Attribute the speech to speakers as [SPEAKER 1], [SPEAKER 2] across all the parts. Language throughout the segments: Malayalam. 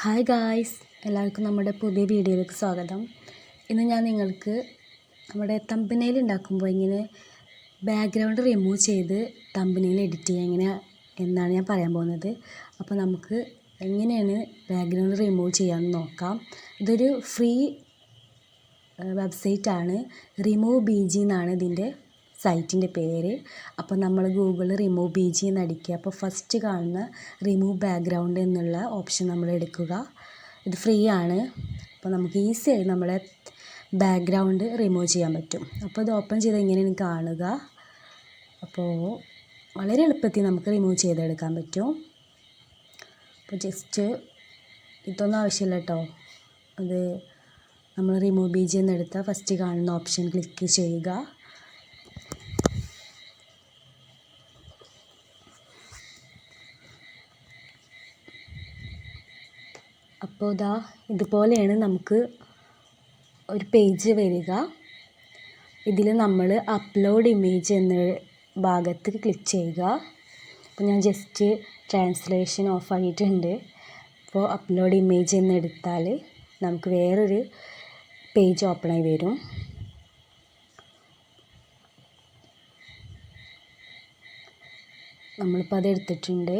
[SPEAKER 1] ഹായ് ഗായ്സ് എല്ലാവർക്കും നമ്മുടെ പുതിയ വീഡിയോയിലേക്ക് സ്വാഗതം. ഇന്ന് ഞാൻ നിങ്ങൾക്ക് നമ്മുടെ തമ്പനയിൽ ഉണ്ടാക്കുമ്പോൾ ഇങ്ങനെ ബാക്ക്ഗ്രൗണ്ട് റിമൂവ് ചെയ്ത് തമ്പനയിൽ എഡിറ്റ് ചെയ്യുക എങ്ങനെ എന്നാണ് ഞാൻ പറയാൻ പോകുന്നത്. അപ്പോൾ നമുക്ക് എങ്ങനെയാണ് ബാക്ക്ഗ്രൗണ്ട് റിമൂവ് ചെയ്യാമെന്ന് നോക്കാം. ഇതൊരു ഫ്രീ വെബ്സൈറ്റാണ് റിമൂവ് ബി ജി എന്നാണ് ഇതിന്റെ സൈറ്റിന്റെ പേര്. അപ്പോൾ നമ്മൾ ഗൂഗിൾ റിമൂവ് ബി ജി എന്ന് അടിക്കുക. അപ്പോൾ ഫസ്റ്റ് കാണുന്ന റിമൂവ് ബാക്ക്ഗ്രൗണ്ട് എന്നുള്ള ഓപ്ഷൻ നമ്മൾ എടുക്കുക. ഇത് ഫ്രീ ആണ്. അപ്പോൾ നമുക്ക് ഈസി ആയി നമ്മളെ ബാക്ക്ഗ്രൗണ്ട് റിമൂവ് ചെയ്യാൻ പറ്റും. അപ്പോൾ ഇത് ഓപ്പൺ ചെയ്ത് ഇങ്ങനെയാണ് കാണുക? അപ്പോൾ വളരെ എളുപ്പത്തിൽ നമുക്ക് റിമൂവ് ചെയ്തെടുക്കാൻ പറ്റും. അപ്പോൾ ജസ്റ്റ് ഇതൊന്നും ആവശ്യമില്ല കേട്ടോ. അത് നമ്മൾ റിമൂവ് ബി ജി എന്നെടുത്താൽ ഫസ്റ്റ് കാണുന്ന ഓപ്ഷൻ ക്ലിക്ക് ചെയ്യുക. അപ്പോൾ ഇതാ ഇതുപോലെയാണ് നമുക്ക് ഒരു പേജ് വരിക. ഇതിൽ നമ്മൾ അപ്ലോഡ് ഇമേജ് എന്ന ഭാഗത്ത് ക്ലിക്ക് ചെയ്യുക. അപ്പോൾ ഞാൻ ജസ്റ്റ് ട്രാൻസ്ലേഷൻ ഓഫ് ആയിട്ടുണ്ട്. അപ്പോൾ അപ്ലോഡ് ഇമേജ് എന്നെടുത്താൽ നമുക്ക് വേറൊരു പേജ് ഓപ്പണായി വരും. നമ്മളിപ്പോൾ അത് എടുത്തിട്ടുണ്ട്.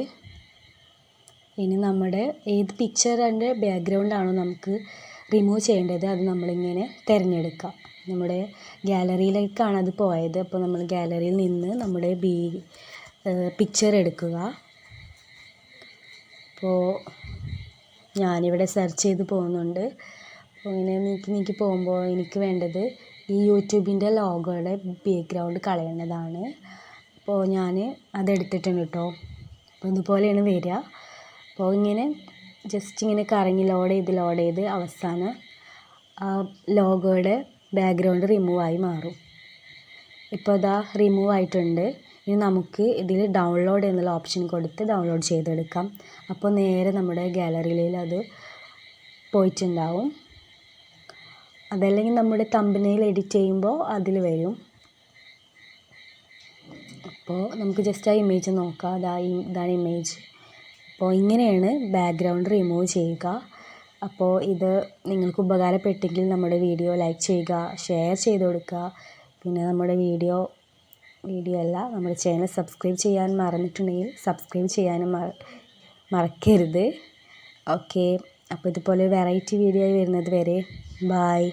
[SPEAKER 1] ഇനി നമ്മുടെ ഏത് പിക്ചറിന്റെ ബാക്ക്ഗ്രൗണ്ടാണോ നമുക്ക് റിമൂവ് ചെയ്യേണ്ടത് അത് നമ്മളിങ്ങനെ തിരഞ്ഞെടുക്കുക നമ്മുടെ ഗാലറിയിലേക്കാണ് അത് പോയത്. അപ്പോൾ നമ്മൾ ഗാലറിയിൽ നിന്ന് നമ്മുടെ ബി പിക്ചർ എടുക്കുക. അപ്പോൾ ഞാനിവിടെ സെർച്ച് ചെയ്ത് പോകുന്നുണ്ട്. അപ്പോൾ ഇങ്ങനെ നീക്കി നീക്കി പോകുമ്പോൾ എനിക്ക് വേണ്ടത് ഈ യൂട്യൂബിന്റെ ലോഗോയുടെ ബാക്ക്ഗ്രൗണ്ട് കളയേണ്ടതാണ്. അപ്പോൾ ഞാൻ അതെടുത്തിട്ടുണ്ട് കേട്ടോ. അപ്പോൾ ഇതുപോലെയാണ് വരിക. അപ്പോൾ ഇങ്ങനെ ജസ്റ്റ് ഇങ്ങനെ കറങ്ങി ലോഡ് ചെയ്ത് ലോഡ് ചെയ്ത് അവസാനം ആ ലോഗോയുടെ ബാക്ക്ഗ്രൗണ്ട് റിമൂവ് ആയി മാറും. ഇപ്പോൾ അതാ റിമൂവ് ആയിട്ടുണ്ട്. ഇനി നമുക്ക് ഇതിൽ ഡൗൺലോഡ് എന്നുള്ള ഓപ്ഷൻ കൊടുത്ത് ഡൗൺലോഡ് ചെയ്തെടുക്കാം. അപ്പോൾ നേരെ നമ്മുടെ ഗാലറിയിൽ അത് പോയിട്ടുണ്ടാവും. അതല്ലെങ്കിൽ നമ്മുടെ തമ്പനയിൽ എഡിറ്റ് ചെയ്യുമ്പോൾ അതിൽ വരും. അപ്പോൾ നമുക്ക് ജസ്റ്റ് ആ ഇമേജ് നോക്കാം. അതാ ഇതാണ് ഇമേജ് അപ്പോൾ ഇങ്ങനെയാണ് ബാക്ക്ഗ്രൗണ്ട് റിമൂവ് ചെയ്യുക. അപ്പോൾ ഇത് നിങ്ങൾക്ക് ഉപകാരപ്പെട്ടെങ്കിൽ നമ്മുടെ വീഡിയോ ലൈക്ക് ചെയ്യുക ഷെയർ ചെയ്ത് കൊടുക്കുക. പിന്നെ നമ്മുടെ വീഡിയോ വീഡിയോ അല്ല നമ്മുടെ ചാനൽ സബ്സ്ക്രൈബ് ചെയ്യാൻ മറന്നിട്ടുണ്ടെങ്കിൽ സബ്സ്ക്രൈബ് ചെയ്യാനും മറക്കരുത്. ഓക്കെ. അപ്പോൾ ഇതുപോലെ വെറൈറ്റി വീഡിയോ ആയി വരുന്നത് വരെ ബായ്